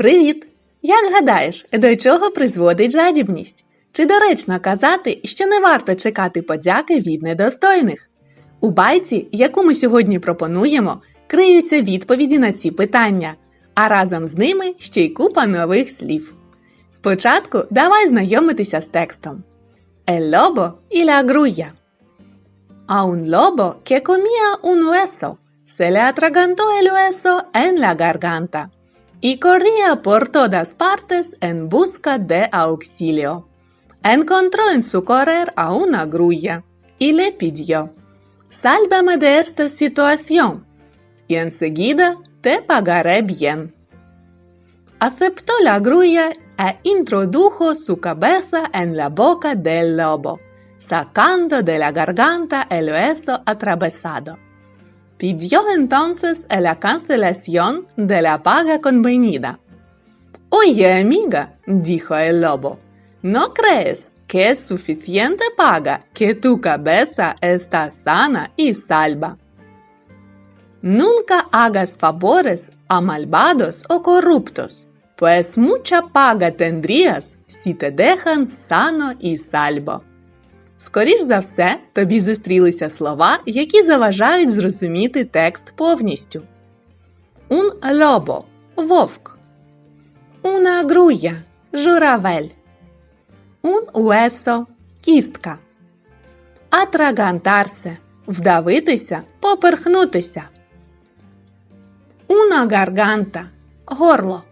Привіт! Як гадаєш, до чого призводить жадібність? Чи доречно казати, що не варто чекати подяки від недостойних? У байці, яку ми сьогодні пропонуємо, криються відповіді на ці питання, а разом з ними ще й купа нових слів. Спочатку давай знайомитися з текстом. El lobo y la grulla. A un lobo que comía un hueso, se y corría por todas partes en busca de auxilio. Encontró en su correr a una grulla y le pidió, Sálvame de esta situación y enseguida te pagaré bien. Aceptó la grulla e introdujo su cabeza en la boca del lobo, sacando de la garganta el hueso atravesado. Pidió entonces la cancelación de la paga convenida. Oye, amiga, dijo el lobo, ¿no crees que es suficiente paga que tu cabeza está sana y salva? Nunca hagas favores a malvados o corruptos, pues mucha paga tendrías si te dejan sano y salvo. Скоріш за все, тобі зустрілися слова, які заважають зрозуміти текст повністю. Un lobo – вовк. Una grulla – журавель. Un hueso – кістка. Atragantarse – вдавитися, поперхнутися. Una garganta – горло.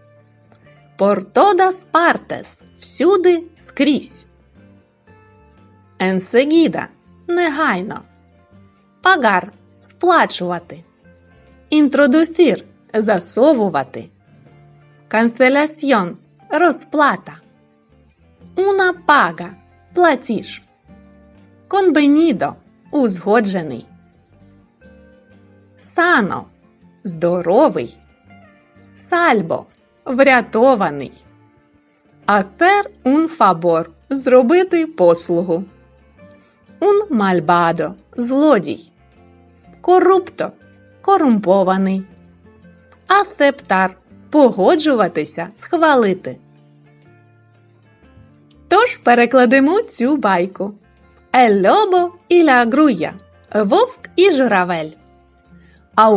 Todas partes – всюди, скрізь. Enseguida – негайно. Пагар – сплачувати. Інтродусір – засовувати. Cancelación – розплата. Una paga – платіж. Convenido – узгоджений. Sano – здоровий. Salvo – врятований. Hacer un favor – зробити послугу. Un malvado – злодій. Коррупто – корумпований. Aceptar – погоджуватися, схвалити. Тож перекладемо цю байку. Lobo y la – вовк і журавель. А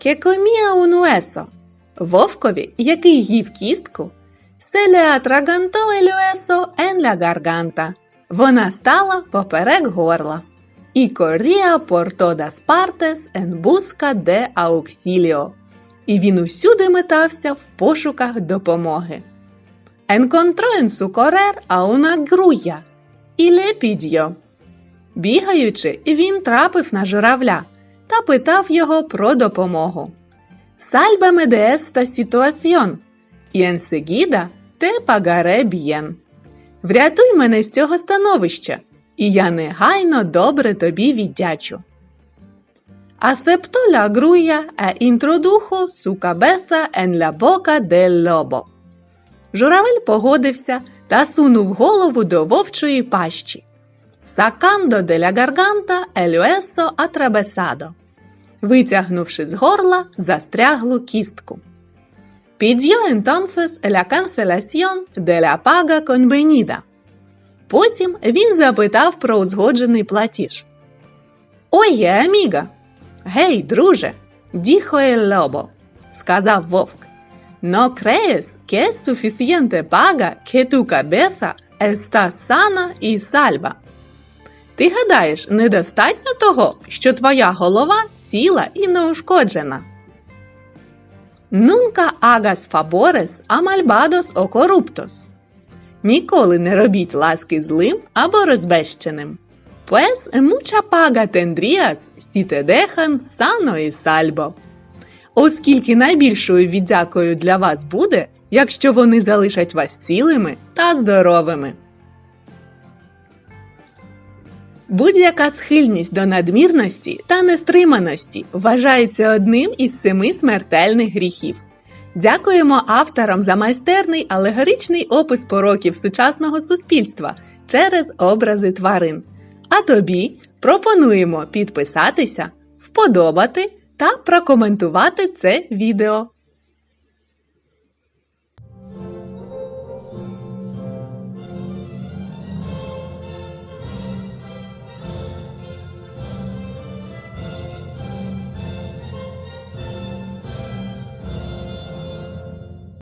que comía un hueso – вовкові, який їв кістку, atragantó el hueso en la garganta – вона стала поперек горла. І corría por todas partes en busca de auxilio. І він усюди метався в пошуках допомоги. Correr a una grulla і pidió. Бігаючи, він трапив на журавля та питав його про допомогу. Sálvame de esta y enseguida te pagaré bien. Врятуй мене з цього становища, і я негайно добре тобі віддячу. Aceptó la grulla e introdujo su cabeza del lobo. Журавель погодився та сунув голову до вовчої пащі. Sacando de la garganta el hueso. Витягнувши з горла застряглу кістку. Pidió entonces la cancelación de la paga convenida. Потім він запитав про узгоджений платіж. Oye, amiga! Гей, друже, dijo el lobo, сказав вовк. No crees que es suficiente paga que tu cabeza está sana y salva? Ти гадаєш, недостатньо того, що твоя голова ціла і неушкоджена? Nunca hagas favores a malvados o corruptos. Ніколи не робіть ласки злим або розбещеним. Pues mucha paga tendrías si te sano y salvo. Оскільки найбільшою віддякою для вас буде, якщо вони залишать вас цілими та здоровими. Будь-яка схильність до надмірності та нестриманості вважається одним із семи смертельних гріхів. Дякуємо авторам за майстерний алегоричний опис пороків сучасного суспільства через образи тварин. А тобі пропонуємо підписатися, вподобати та прокоментувати це відео.